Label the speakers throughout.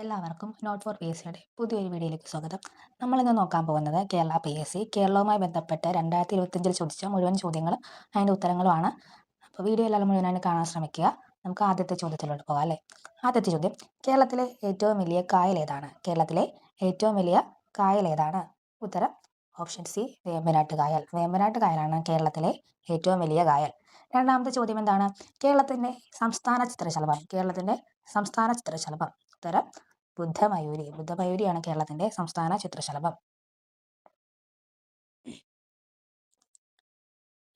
Speaker 1: എല്ലാവർക്കും not four P S സിയുടെ പുതിയൊരു വീഡിയോയിലേക്ക് സ്വാഗതം. നമ്മളിന്ന് നോക്കാൻ പോകുന്നത് കേരള പി എസ് സി കേരളവുമായി ബന്ധപ്പെട്ട് രണ്ടായിരത്തി ഇരുപത്തിയഞ്ചിൽ ചോദിച്ച മുഴുവൻ ചോദ്യങ്ങളും അതിന്റെ ഉത്തരങ്ങളുമാണ്. അപ്പോൾ വീഡിയോ എല്ലാവരും മുഴുവനായിട്ട് കാണാൻ ശ്രമിക്കുക. നമുക്ക് ആദ്യത്തെ ചോദ്യത്തിലോട്ട് പോകാം അല്ലേ? ആദ്യത്തെ ചോദ്യം കേരളത്തിലെ ഏറ്റവും വലിയ കായൽ ഏതാണ്? കേരളത്തിലെ ഏറ്റവും വലിയ കായൽ ഏതാണ്? ഉത്തരം ഓപ്ഷൻ സി വേമ്പനാട്ട് കായൽ. വേമ്പനാട്ട് കായലാണ് കേരളത്തിലെ ഏറ്റവും വലിയ കായൽ. രണ്ടാമത്തെ ചോദ്യം എന്താണ്? കേരളത്തിന്റെ സംസ്ഥാന ചിത്രശലഭം. കേരളത്തിന്റെ സംസ്ഥാന ചിത്രശലഭം. ഉത്തരം ബുദ്ധമയൂരി ബുദ്ധമയൂരിയാണ് കേരളത്തിന്റെ സംസ്ഥാന ചിത്രശലഭം.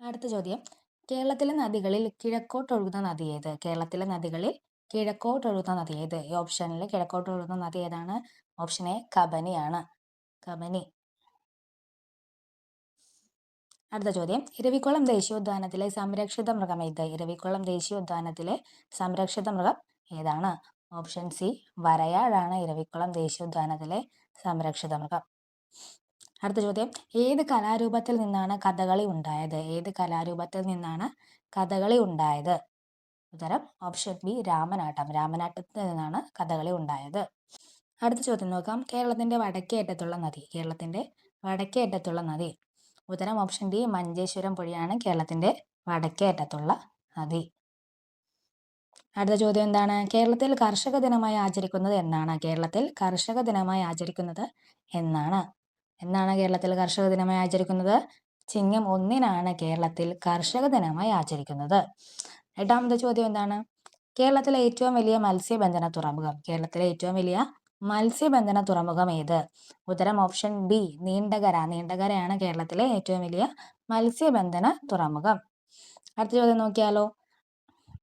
Speaker 1: അടുത്ത ചോദ്യം. കേരളത്തിലെ നദികളിൽ കിഴക്കോട്ടൊഴുകുന്ന നദി ഏത്? കേരളത്തിലെ നദികളിൽ കിഴക്കോട്ടൊഴുകുന്ന നദി ഏത്? ഈ ഓപ്ഷനിൽ കിഴക്കോട്ടൊഴുകുന്ന നദി ഏതാണ്? ഓപ്ഷൻ എ കബനിയാണ്. കബനി. അടുത്ത ചോദ്യം. ഇരവികുളം ദേശീയോദ്യാനത്തിലെ സംരക്ഷിത മൃഗം ഏത്? ഇരവികുളം ദേശീയോദ്യാനത്തിലെ സംരക്ഷിത മൃഗം ഏതാണ്? ഓപ്ഷൻ സി വരയാടാണ് ഇരവിക്കുളം ദേശീയോദ്യാനത്തിലെ സംരക്ഷിത മൃഗം. അടുത്ത ചോദ്യം ഏത് കലാരൂപത്തിൽ നിന്നാണ് കഥകളി ഉണ്ടായത്? ഏത് കലാരൂപത്തിൽ നിന്നാണ് കഥകളി ഉണ്ടായത്? ഉത്തരം ഓപ്ഷൻ ബി രാമനാട്ടം. രാമനാട്ടത്തിൽ നിന്നാണ് കഥകളി ഉണ്ടായത്. അടുത്ത ചോദ്യം നോക്കാം കേരളത്തിന്റെ വടക്കേ അറ്റത്തുള്ള നദി. കേരളത്തിന്റെ വടക്കേ അറ്റത്തുള്ള നദി. ഉത്തരം ഓപ്ഷൻ ഡി മഞ്ചേശ്വരം പുഴയാണ് കേരളത്തിന്റെ വടക്കേ അറ്റത്തുള്ള നദി. അടുത്ത ചോദ്യം എന്താണ്? കേരളത്തിൽ കർഷക ദിനമായി ആചരിക്കുന്നത് എന്നാണ്. കേരളത്തിൽ കർഷക ദിനമായി ആചരിക്കുന്നത് എന്നാണ്. എന്നാണ് കേരളത്തിൽ കർഷക ദിനമായി ആചരിക്കുന്നത്? ചിങ്ങം ഒന്നിനാണ് കേരളത്തിൽ കർഷക ദിനമായി ആചരിക്കുന്നത്. എട്ടാമത്തെ ചോദ്യം എന്താണ്? കേരളത്തിലെ ഏറ്റവും വലിയ മത്സ്യബന്ധന തുറമുഖം. കേരളത്തിലെ ഏറ്റവും വലിയ മത്സ്യബന്ധന തുറമുഖം ഏത്? ഉത്തരം ഓപ്ഷൻ ബി നീണ്ടകര. നീണ്ടകരയാണ് കേരളത്തിലെ ഏറ്റവും വലിയ മത്സ്യബന്ധന തുറമുഖം. അടുത്ത ചോദ്യം നോക്കിയാലോ?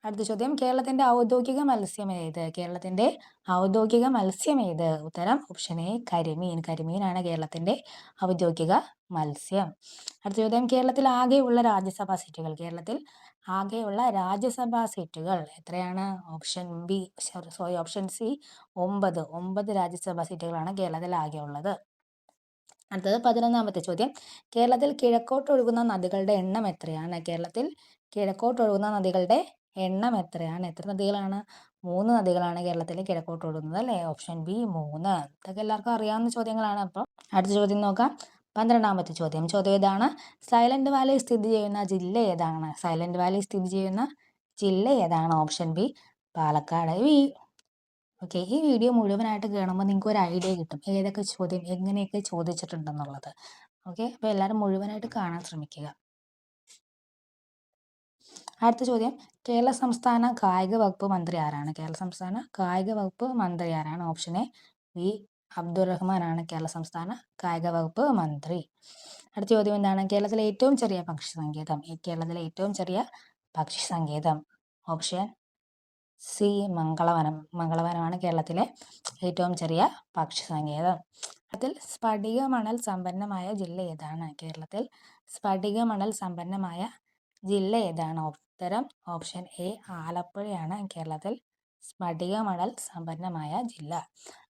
Speaker 1: അടുത്ത ചോദ്യം. കേരളത്തിന്റെ ഔദ്യോഗിക മത്സ്യം ഏത്? കേരളത്തിന്റെ ഔദ്യോഗിക മത്സ്യം ഏത്? ഉത്തരം ഓപ്ഷൻ എ കരിമീൻ. കരിമീനാണ് കേരളത്തിന്റെ ഔദ്യോഗിക മത്സ്യം. അടുത്ത ചോദ്യം. കേരളത്തിൽ ആകെയുള്ള രാജ്യസഭാ സീറ്റുകൾ. കേരളത്തിൽ ആകെയുള്ള രാജ്യസഭാ സീറ്റുകൾ എത്രയാണ്? Option B sorry option C ഒമ്പത്. ഒമ്പത് രാജ്യസഭാ സീറ്റുകളാണ് കേരളത്തിൽ ആകെ ഉള്ളത് അടുത്തത് പതിനൊന്നാമത്തെ ചോദ്യം. കേരളത്തിൽ കിഴക്കോട്ടൊഴുകുന്ന നദികളുടെ എണ്ണം എത്രയാണ്? കേരളത്തിൽ കിഴക്കോട്ടൊഴുകുന്ന നദികളുടെ എണ്ണം എത്രയാണ്? എത്ര നദികളാണ്? മൂന്ന് നദികളാണ് കേരളത്തിൽ കിഴക്കോട്ട് ഓടുന്നത് അല്ലേ? ഓപ്ഷൻ ബി മൂന്ന്. ഇതൊക്കെ എല്ലാവർക്കും അറിയാവുന്ന ചോദ്യങ്ങളാണ് അപ്പോൾ അടുത്ത ചോദ്യം നോക്കാം. പന്ത്രണ്ടാമത്തെ ചോദ്യം. ചോദ്യം ഏതാണ്? സൈലന്റ് വാലി സ്ഥിതി ചെയ്യുന്ന ജില്ല ഏതാണ്? സൈലന്റ് വാലി സ്ഥിതി ചെയ്യുന്ന ജില്ല ഏതാണ്? Option B Palakkad. V okay ഈ വീഡിയോ മുഴുവനായിട്ട് കാണുമ്പോൾ നിങ്ങൾക്ക് ഒരു ഐഡിയ കിട്ടും. ഏതൊക്കെ ചോദ്യം എങ്ങനെയൊക്കെ ചോദിച്ചിട്ടുണ്ടെന്നുള്ളത്. ഓക്കെ അപ്പോൾ എല്ലാവരും മുഴുവനായിട്ട് കാണാൻ ശ്രമിക്കുക. അടുത്ത ചോദ്യം. കേരള സംസ്ഥാന കായിക വകുപ്പ് മന്ത്രി ആരാണ്? കേരള സംസ്ഥാന കായിക വകുപ്പ് മന്ത്രി ആരാണ്? Option A V. ആണ് കേരള സംസ്ഥാന കായിക വകുപ്പ് മന്ത്രി. അടുത്ത ചോദ്യം എന്താണ്? കേരളത്തിലെ ഏറ്റവും ചെറിയ പക്ഷി സങ്കേതം. കേരളത്തിലെ ഏറ്റവും ചെറിയ പക്ഷി സങ്കേതം. Option C Mangalavanam. മംഗളവനമാണ് കേരളത്തിലെ ഏറ്റവും ചെറിയ പക്ഷി സങ്കേതം. അതിൽ സ്ഫടിക മണൽ സമ്പന്നമായ ജില്ല ഏതാണ്? കേരളത്തിൽ സ്ഫടിക മണൽ സമ്പന്നമായ ജില്ല ഏതാണ്? ഉത്തരം ഓപ്ഷൻ എ ആലപ്പുഴയാണ്. കേരളത്തിൽ സ്ഫടിക മണൽ സമ്പന്നമായ ജില്ല.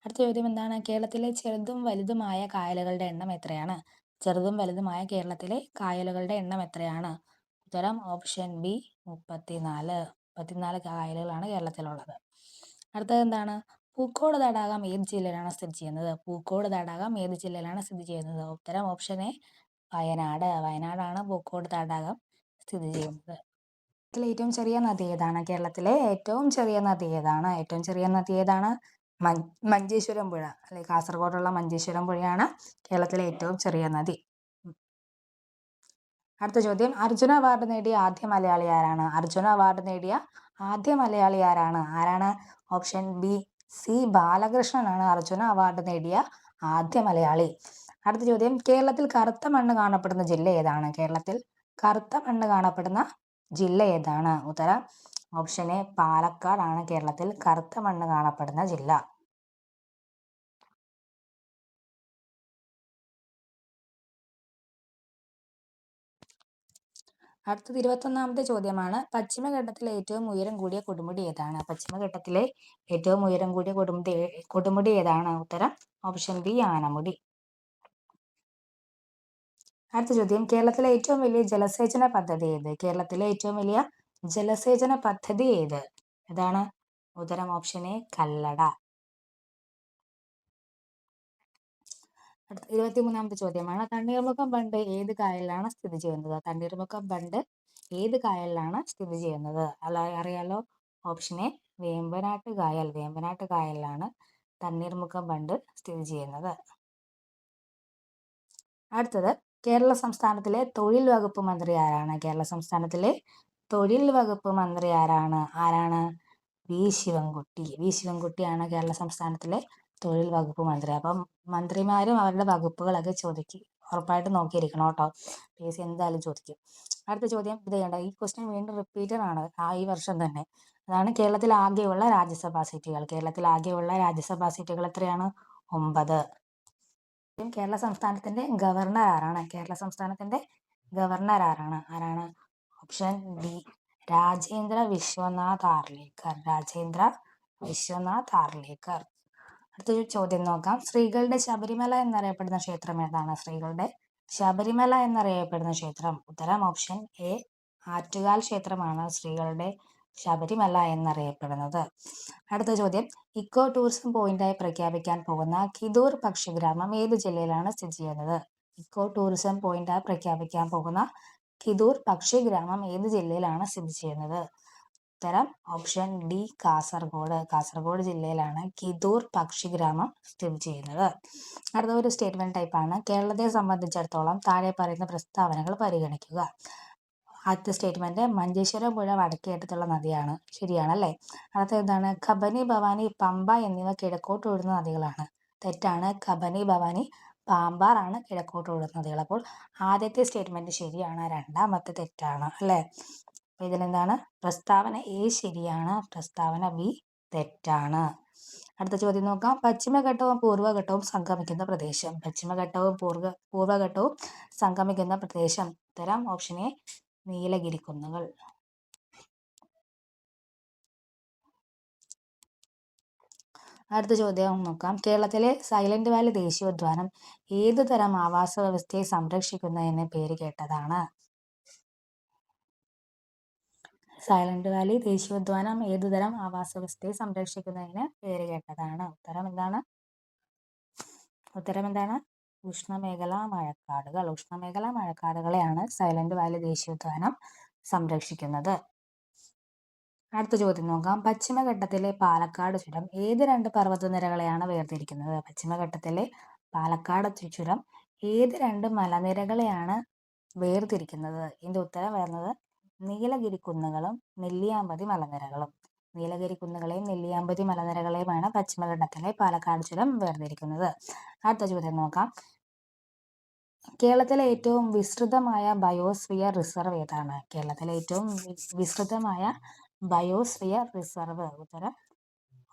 Speaker 1: അടുത്ത ചോദ്യം എന്താണ്? കേരളത്തിലെ ചെറുതും വലുതുമായ കായലുകളുടെ എണ്ണം എത്രയാണ്? ചെറുതും വലുതുമായ കേരളത്തിലെ കായലുകളുടെ എണ്ണം എത്രയാണ്? ഉത്തരം ഓപ്ഷൻ ബി മുപ്പത്തിനാല്. മുപ്പത്തിനാല് കായലുകളാണ് കേരളത്തിലുള്ളത്. അടുത്തത് എന്താണ്? പൂക്കോട് തടാകം ഏത് ജില്ലയിലാണ് സ്ഥിതി ചെയ്യുന്നത്? പൂക്കോട് തടാകം ഏത് ജില്ലയിലാണ് സ്ഥിതി ചെയ്യുന്നത്? ഉത്തരം ഓപ്ഷൻ എ വയനാട്. വയനാടാണ് പൂക്കോട് തടാകം. സ്ഥിതി ചെയ്യുന്നത്. കേരളത്തിലെ ഏറ്റവും ചെറിയ നദി ഏതാണ്? കേരളത്തിലെ ഏറ്റവും ചെറിയ നദി ഏതാണ്? ഏറ്റവും ചെറിയ നദി ഏതാണ്? മഞ്ചേശ്വരം പുഴ അല്ലെ കാസർഗോഡുള്ള മഞ്ചേശ്വരം പുഴയാണ് കേരളത്തിലെ ഏറ്റവും ചെറിയ നദി. അടുത്ത ചോദ്യം. അർജുന അവാർഡ് നേടിയ ആദ്യ മലയാളി ആരാണ്? അർജുന അവാർഡ് നേടിയ ആദ്യ മലയാളി ആരാണ്? ആരാണ്? ഓപ്ഷൻ ബി സി ബാലകൃഷ്ണനാണ് അർജുന അവാർഡ് നേടിയ ആദ്യ മലയാളി. അടുത്ത ചോദ്യം. കേരളത്തിൽ കറുത്ത മണ്ണ് കാണപ്പെടുന്ന ജില്ല ഏതാണ്? കേരളത്തിൽ കറുത്ത മണ്ണ് കാണപ്പെടുന്ന ജില്ല ഏതാണ്? ഉത്തരം ഓപ്ഷൻ എ പാലക്കാടാണ് കേരളത്തിൽ കറുത്ത മണ്ണ് കാണപ്പെടുന്ന ജില്ല. അടുത്തത് ഇരുപത്തൊന്നാമത്തെ ചോദ്യമാണ്. പശ്ചിമഘട്ടത്തിലെ ഏറ്റവും ഉയരം കൂടിയ കൊടുമുടി ഏതാണ്? പശ്ചിമഘട്ടത്തിലെ ഏറ്റവും ഉയരം കൂടിയ കൊടുമുടി കൊടുമുടി ഏതാണ്? ഉത്തരം ഓപ്ഷൻ ബി ആനമുടി. അടുത്ത ചോദ്യം. കേരളത്തിലെ ഏറ്റവും വലിയ ജലസേചന പദ്ധതി ഏത്? കേരളത്തിലെ ഏറ്റവും വലിയ ജലസേചന പദ്ധതി ഏത്? അതാണ് ഉത്തരം ഓപ്ഷൻ എ കല്ലട. ഇരുപത്തിമൂന്നാമത്തെ ചോദ്യമാണ്. തണ്ണീർമുഖം ബണ്ട് ഏത് കായലിലാണ് സ്ഥിതി ചെയ്യുന്നത്? തണ്ണീർമുഖം ബണ്ട് ഏത് കായലിലാണ് സ്ഥിതി ചെയ്യുന്നത്? അല്ല അറിയാലോ. ഓപ്ഷൻ എ വേമ്പനാട്ട് കായൽ. വേമ്പനാട്ട് കായലിലാണ് തണ്ണീർമുഖം ബണ്ട് സ്ഥിതി ചെയ്യുന്നത്. അടുത്തത് കേരള സംസ്ഥാനത്തിലെ തൊഴിൽ വകുപ്പ് മന്ത്രി ആരാണ്? കേരള സംസ്ഥാനത്തിലെ തൊഴിൽ വകുപ്പ് മന്ത്രി ആരാണ്? ആരാണ്? വി ശിവൻകുട്ടി. വി ശിവൻകുട്ടിയാണ് കേരള സംസ്ഥാനത്തിലെ തൊഴിൽ വകുപ്പ് മന്ത്രി. അപ്പം മന്ത്രിമാരും അവരുടെ വകുപ്പുകളൊക്കെ ചോദിക്കും ഉറപ്പായിട്ട് നോക്കിയിരിക്കണം കേട്ടോ. പി എസ് സി എന്തായാലും ചോദിക്കും. അടുത്ത ചോദ്യം ഇത് ചെയ്യേണ്ട ഈ ക്വസ്റ്റ്യൻ വീണ്ടും റിപ്പീറ്റഡ് ആണ്. ആ ഈ വർഷം തന്നെ. അതാണ് കേരളത്തിൽ ആകെയുള്ള രാജ്യസഭാ സീറ്റുകൾ കേരളത്തിൽ ആകെയുള്ള രാജ്യസഭാ സീറ്റുകൾ എത്രയാണ്? ഒമ്പത്. കേരള സംസ്ഥാനത്തിന്റെ ഗവർണർ ആരാണ്? കേരള സംസ്ഥാനത്തിന്റെ ഗവർണർ ആരാണ്? ആരാണ്? Option D Rajendra Vishwanath Arlekar. Rajendra Vishwanath Arlekar. അടുത്തൊരു ചോദ്യം നോക്കാം. സ്ത്രീകളുടെ ശബരിമല എന്നറിയപ്പെടുന്ന ക്ഷേത്രം ഏതാണ്? സ്ത്രീകളുടെ ശബരിമല എന്നറിയപ്പെടുന്ന ക്ഷേത്രം. ഉത്തരം ഓപ്ഷൻ എ ആറ്റുകാൽ ക്ഷേത്രമാണ്. സ്ത്രീകളുടെ ശബരിമല എന്നറിയപ്പെടുന്നത്. അടുത്ത ചോദ്യം. ഇക്കോ ടൂറിസം പോയിന്റായി പ്രഖ്യാപിക്കാൻ പോകുന്ന കിദൂർ പക്ഷിഗ്രാമം ഏത് ജില്ലയിലാണ് സ്ഥിതി ചെയ്യുന്നത്? ഇക്കോ ടൂറിസം പോയിന്റായി പ്രഖ്യാപിക്കാൻ പോകുന്ന കിദൂർ പക്ഷിഗ്രാമം ഏത് ജില്ലയിലാണ് സ്ഥിതി ചെയ്യുന്നത്? ഉത്തരം ഓപ്ഷൻ ഡി കാസർഗോഡ്. കാസർഗോഡ് ജില്ലയിലാണ് കിദൂർ പക്ഷിഗ്രാമം സ്ഥിതി ചെയ്യുന്നത്. അടുത്ത ഒരു സ്റ്റേറ്റ്മെന്റ് ടൈപ്പാണ്. കേരളത്തെ സംബന്ധിച്ചിടത്തോളം താഴെ പറയുന്ന പ്രസ്താവനകൾ പരിഗണിക്കുക. ആദ്യത്തെ സ്റ്റേറ്റ്മെന്റ് മഞ്ചേശ്വരം പുഴ വടക്കേറ്റത്തുള്ള നദിയാണ്. ശരിയാണല്ലേ? അടുത്ത എന്താണ്? ഖബനി ഭവാനി പമ്പ എന്നിവ കിഴക്കോട്ട് ഒഴുകുന്ന നദികളാണ്. തെറ്റാണ്. ഖബനി ഭവാനി പാമ്പാർ ആണ് കിഴക്കോട്ട് ഒഴുകുന്ന നദികൾ. അപ്പോൾ ആദ്യത്തെ സ്റ്റേറ്റ്മെന്റ് ശരിയാണ്. രണ്ടാമത്തെ തെറ്റാണ്. അല്ലേ? അപ്പോൾ ഇതിലെന്താണ്? പ്രസ്താവന എ ശരിയാണ്. പ്രസ്താവന ബി തെറ്റാണ്. അടുത്ത ചോദ്യം നോക്കാം. പശ്ചിമഘട്ടവും പൂർവഘട്ടവും സംഗമിക്കുന്ന പ്രദേശം. പശ്ചിമഘട്ടവും പൂർവ പൂർവഘട്ടവും സംഗമിക്കുന്ന പ്രദേശം. ഉത്തരം ഓപ്ഷൻ എ നീലഗിരി കുന്നുകൾ അടുത്ത ചോദ്യം നോക്കാം. കേരളത്തിലെ സൈലന്റ് വാലി ദേശീയോദ്യാനം ഏതു തരം ആവാസ വ്യവസ്ഥയെ സംരക്ഷിക്കുന്നതിന് പേര് കേട്ടതാണ്. സൈലന്റ് വാലി ദേശീയോദ്യാനം ഏതുതരം ആവാസ വ്യവസ്ഥയെ സംരക്ഷിക്കുന്നതിന് പേര് കേട്ടതാണ്. ഉത്തരം എന്താണ്? ഉത്തരം എന്താണ്? ഉഷ്ണമേഖല മഴക്കാടുകൾ. ഉഷ്ണമേഖലാ മഴക്കാടുകളെയാണ് സൈലന്റ് വാലി ദേശീയോദ്യാനം സംരക്ഷിക്കുന്നത്. അടുത്ത ചോദ്യം നോക്കാം. പശ്ചിമഘട്ടത്തിലെ പാലക്കാട് ചുരം ഏത് രണ്ട് പർവതനിരകളെയാണ് വേർതിരിക്കുന്നത്? പശ്ചിമഘട്ടത്തിലെ പാലക്കാട് ചുരം ഏത് രണ്ട് മലനിരകളെയാണ് വേർതിരിക്കുന്നത്? ഇതിന്റെ ഉത്തരം വരുന്നത് നീലഗിരി കുന്നുകളും നെല്ലിയാമ്പതി മലനിരകളും. നീലഗിരി കുന്നുകളെയും നെല്ലിയാമ്പതി മലനിരകളെയുമാണ് പശ്ചിമഘട്ടത്തിലെ പാലക്കാട് ചുരം വേർതിരിക്കുന്നത്. അടുത്ത ചോദ്യം നോക്കാം. കേരളത്തിലെ ഏറ്റവും വിസ്തൃതമായ ബയോസ്ഫിയർ റിസർവ് ഏതാണ്? കേരളത്തിലെ ഏറ്റവും വിസ്തൃതമായ ബയോസ്ഫിയർ റിസർവ്. ഉത്തരം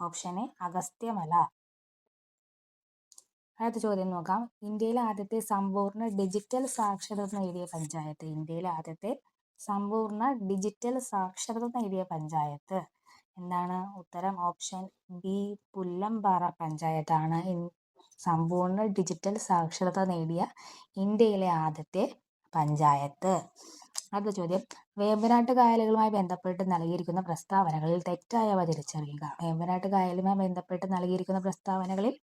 Speaker 1: ഓപ്ഷൻ എ അഗസ്ത്യമല. അടുത്ത ചോദ്യം നോക്കാം. ഇന്ത്യയിലെ ആദ്യത്തെ സമ്പൂർണ ഡിജിറ്റൽ സാക്ഷരത നേടിയ പഞ്ചായത്ത്. ഇന്ത്യയിലെ ആദ്യത്തെ സമ്പൂർണ ഡിജിറ്റൽ സാക്ഷരത നേടിയ പഞ്ചായത്ത്. എന്താണ്? ഉത്തരം ഓപ്ഷൻ ബി പുല്ലമ്പാറ പഞ്ചായത്താണ്. സമ്പൂർണ ഡിജിറ്റൽ സാക്ഷരത നേടിയ ഇന്ത്യയിലെ ആദ്യത്തെ പഞ്ചായത്ത്. അടുത്ത ചോദ്യം. വേമ്പനാട്ട് കായലുകളുമായി ബന്ധപ്പെട്ട് നൽകിയിരിക്കുന്ന പ്രസ്താവനകളിൽ തെറ്റായവ തിരിച്ചറിയുക. വേമ്പനാട്ട് കായലുമായി ബന്ധപ്പെട്ട് നൽകിയിരിക്കുന്ന പ്രസ്താവനകളിൽ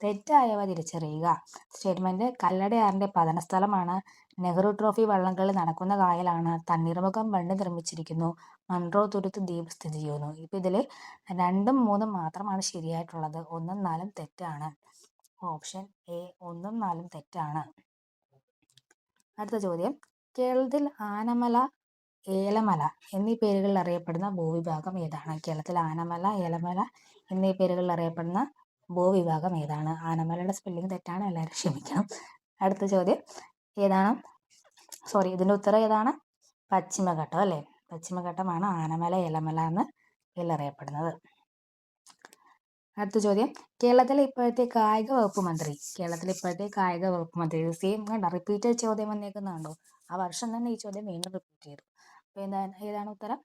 Speaker 1: തെറ്റായവ തിരിച്ചറിയുക. സ്റ്റേറ്റ്മെന്റ് കല്ലടയാറിന്റെ പതനസ്ഥലമാണ്. നെഹ്റു ട്രോഫി വള്ളംകളി നടക്കുന്ന കായലാണ്. തണ്ണീർമുഖം ബണ്ട് നിർമ്മിച്ചിരിക്കുന്നു. മൺട്രോ തുരുത്ത് ദ്വീപ് സ്ഥിതി ചെയ്യുന്നു. ഇപ്പം ഇതിൽ രണ്ടും മൂന്നും മാത്രമാണ് ശരിയായിട്ടുള്ളത്. ഒന്നും നാലും തെറ്റാണ്. ഓപ്ഷൻ എ ഒന്നും നാലും തെറ്റാണ്. അടുത്ത ചോദ്യം. കേരളത്തിൽ ആനമല ഏലമല എന്നീ പേരുകളിൽ അറിയപ്പെടുന്ന ഭൂവിഭാഗം ഏതാണ്? കേരളത്തിൽ ആനമല ഏലമല എന്നീ പേരുകളിൽ അറിയപ്പെടുന്ന ഭൂവിഭാഗം ഏതാണ്? ആനമലയുടെ സ്പെല്ലിംഗ് തെറ്റാണ് എല്ലാവരും ക്ഷമിക്കണം. അടുത്ത ചോദ്യം. ഏതാണ്? സോറി ഇതിന്റെ ഉത്തരം ഏതാണ്? പശ്ചിമഘട്ടം അല്ലേ? പശ്ചിമഘട്ടമാണ് ആനമല ഏലമല എന്ന് അറിയപ്പെടുന്നത്. അടുത്ത ചോദ്യം. കേരളത്തിലെ ഇപ്പോഴത്തെ കായിക വകുപ്പ് മന്ത്രി. കേരളത്തിലെ ഇപ്പോഴത്തെ കായിക വകുപ്പ് മന്ത്രി. സെയിം കണ്ട റിപ്പീറ്റഡ് ചോദ്യം വന്നേക്കുന്നുണ്ടോ ആ വർഷം തന്നെ ഈ ചോദ്യം വീണ്ടും റിപ്പീറ്റ് ചെയ്തു. അപ്പോൾ എന്താണ് ഏതാണ് ഉത്തരം?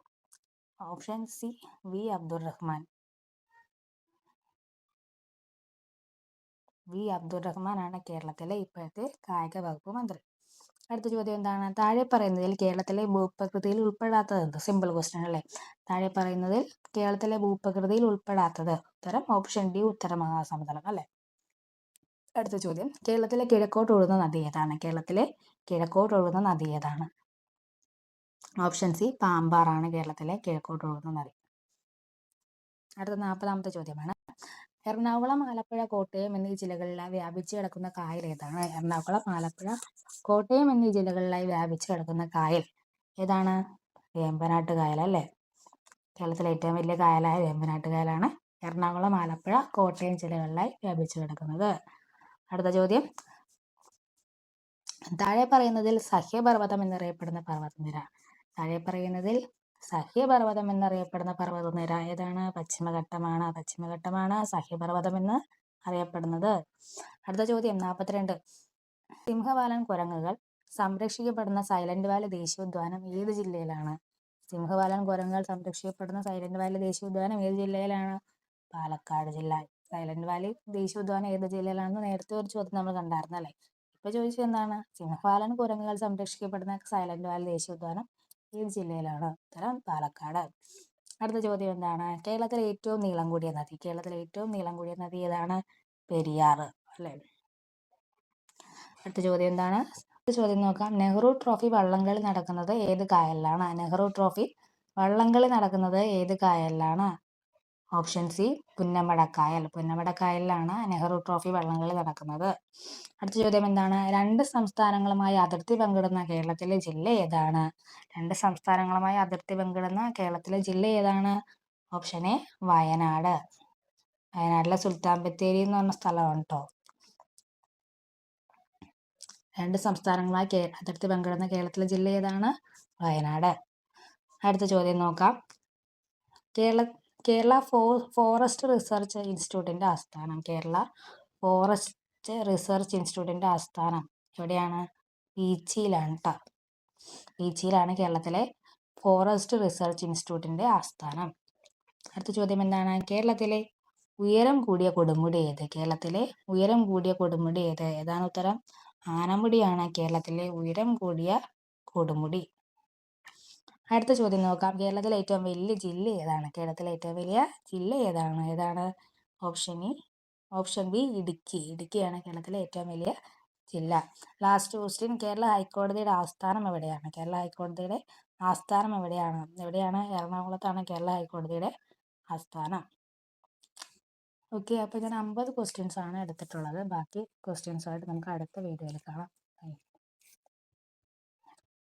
Speaker 1: Option C V Abdul Rahman. V Abdul ആണ് കേരളത്തിലെ ഇപ്പോഴത്തെ കായിക വകുപ്പ് മന്ത്രി. അടുത്ത ചോദ്യം എന്താണ്? താഴെ പറയുന്നതിൽ കേരളത്തിലെ ഭൂപ്രകൃതിയിൽ ഉൾപ്പെടാത്തത് എന്ത്? സിമ്പിൾ ക്വസ്റ്റ്യൻ അല്ലേ? താഴെ പറയുന്നതിൽ കേരളത്തിലെ ഭൂപ്രകൃതിയിൽ ഉൾപ്പെടാത്തത് ഉത്തരം ഓപ്ഷൻ ഡി ഉത്തര മഹാസമുദ്രം അല്ലേ? അടുത്ത ചോദ്യം. കേരളത്തിലെ കിഴക്കോട്ട് ഒഴുകുന്ന നദി ഏതാണ്? കേരളത്തിലെ കിഴക്കോട്ട് ഒഴുകുന്ന നദി ഏതാണ്? ഓപ്ഷൻ സി പാമ്പാറാണ് കേരളത്തിലെ കിഴക്കോട്ട് ഒഴുകുന്ന നദി. അടുത്ത നാൽപ്പതാമത്തെ ചോദ്യമാണ്. എറണാകുളം ആലപ്പുഴ കോട്ടയം എന്നീ ജില്ലകളിലായി വ്യാപിച്ചു കിടക്കുന്ന കായൽ ഏതാണ്? എറണാകുളം ആലപ്പുഴ കോട്ടയം എന്നീ ജില്ലകളിലായി വ്യാപിച്ചു കിടക്കുന്ന കായൽ ഏതാണ്? വേമ്പനാട്ട് കായൽ അല്ലേ? കേരളത്തിലെ ഏറ്റവും വലിയ കായലായ വേമ്പനാട്ട് കായലാണ് എറണാകുളം ആലപ്പുഴ കോട്ടയം ജില്ലകളിലായി വ്യാപിച്ചു കിടക്കുന്നത്. അടുത്ത ചോദ്യം. താഴെ പറയുന്നതിൽ സഹ്യപർവതം എന്നറിയപ്പെടുന്ന പർവതനിര താഴെ പറയുന്നതിൽ സഹ്യപർവതം എന്നറിയപ്പെടുന്ന പർവതനിര ഏതാണ് പശ്ചിമഘട്ടമാണ്. പശ്ചിമഘട്ടമാണ് സഹ്യപർവതം എന്ന് അറിയപ്പെടുന്നത്. അടുത്ത ചോദ്യം നാൽപ്പത്തിരണ്ട് സിംഹവാലൻ കുരങ്ങുകൾ സംരക്ഷിക്കപ്പെടുന്ന സൈലന്റ് വാലി ദേശീയോദ്യാനം ഏത് ജില്ലയിലാണ്? സിംഹവാലൻ കുരങ്ങുകൾ സംരക്ഷിക്കപ്പെടുന്ന സൈലന്റ് വാലി ദേശീയോദ്യാനം ഏത് ജില്ലയിലാണ്? പാലക്കാട് ജില്ല. സൈലന്റ് വാലി ദേശീയോദ്യാനം ഏത് ജില്ലയിലാണെന്ന് നേരത്തെ ഒരു ചോദ്യം നമ്മൾ കണ്ടായിരുന്നല്ലേ? ഇപ്പൊ ചോദിച്ചത് എന്താണ്? സിംഹവാലൻ കുരങ്ങുകൾ സംരക്ഷിക്കപ്പെടുന്ന സൈലന്റ് വാലി ദേശീയോദ്യാനം ഏത് ജില്ലയിലാണ്. ഉത്തരം പാലക്കാട്. അടുത്ത ചോദ്യം എന്താണ്? കേരളത്തിലെ ഏറ്റവും നീളം കൂടിയ നദി. കേരളത്തിലെ ഏറ്റവും നീളം കൂടിയ നദി ഏതാണ്? പെരിയാർ അല്ലേ? അടുത്ത ചോദ്യം എന്താണ്? അടുത്ത ചോദ്യം നോക്കാം. നെഹ്റു ട്രോഫി വള്ളംകളി നടക്കുന്നത് ഏത് കായലിലാണ്? നെഹ്റു ട്രോഫി വള്ളംകളി നടക്കുന്നത് ഏത് കായലിലാണ്? Option C Punnamadakkayal. പുന്നമടക്കായലിലാണ് Nehru trophy വള്ളംകളി നടക്കുന്നത്. അടുത്ത ചോദ്യം എന്താണ്? രണ്ട് സംസ്ഥാനങ്ങളുമായി അതിർത്തി പങ്കിടുന്ന കേരളത്തിലെ ജില്ല ഏതാണ്? രണ്ട് സംസ്ഥാനങ്ങളുമായി അതിർത്തി പങ്കിടുന്ന കേരളത്തിലെ ജില്ല ഏതാണ്? Option A Wayanad. വയനാട്ടിലെ സുൽത്താൻ ബത്തേരി എന്ന് പറഞ്ഞ സ്ഥലമാണ് കേട്ടോ രണ്ട് സംസ്ഥാനങ്ങളായി അതിർത്തി പങ്കിടുന്ന കേരളത്തിലെ ജില്ല ഏതാണ്? വയനാട്. അടുത്ത ചോദ്യം നോക്കാം. കേരള കേരള ഫോ ഫോറസ്റ്റ് റിസർച്ച് ഇൻസ്റ്റിറ്റ്യൂട്ടിന്റെ ആസ്ഥാനം. കേരള ഫോറസ്റ്റ് റിസർച്ച് ഇൻസ്റ്റിറ്റ്യൂട്ടിന്റെ ആസ്ഥാനം എവിടെയാണ്? പീച്ചിയിലാണ് കേട്ടോ പീച്ചിയിലാണ് കേരളത്തിലെ ഫോറസ്റ്റ് റിസർച്ച് ഇൻസ്റ്റിറ്റ്യൂട്ടിന്റെ ആസ്ഥാനം. അടുത്ത ചോദ്യം എന്താണ്? കേരളത്തിലെ ഉയരം കൂടിയ കൊടുമുടി ഏത്? കേരളത്തിലെ ഉയരം കൂടിയ കൊടുമുടി ഏത്? ഏതാണ് ഉത്തരം? ആനമുടിയാണ് കേരളത്തിലെ ഉയരം കൂടിയ കൊടുമുടി. അടുത്ത ചോദ്യം നോക്കാം. കേരളത്തിലെ ഏറ്റവും വലിയ ജില്ല ഏതാണ്? കേരളത്തിലെ ഏറ്റവും വലിയ ജില്ല ഏതാണ്? ഏതാണ് option E option B Idukki. ഇടുക്കിയാണ് കേരളത്തിലെ ഏറ്റവും വലിയ ജില്ല. ലാസ്റ്റ് ക്വസ്റ്റ്യൻ കേരള ഹൈക്കോടതിയുടെ ആസ്ഥാനം എവിടെയാണ്? കേരള ഹൈക്കോടതിയുടെ ആസ്ഥാനം എവിടെയാണ്? എവിടെയാണ് എറണാകുളത്താണ് കേരള ഹൈക്കോടതിയുടെ ആസ്ഥാനം? ഓക്കെ അപ്പോൾ ഞാൻ അമ്പത് ക്വസ്റ്റ്യൻസ് ആണ് എടുത്തിട്ടുള്ളത്. ബാക്കി ക്വസ്റ്റ്യൻസുമായിട്ട് നമുക്ക് അടുത്ത വീഡിയോയിൽ കാണാം.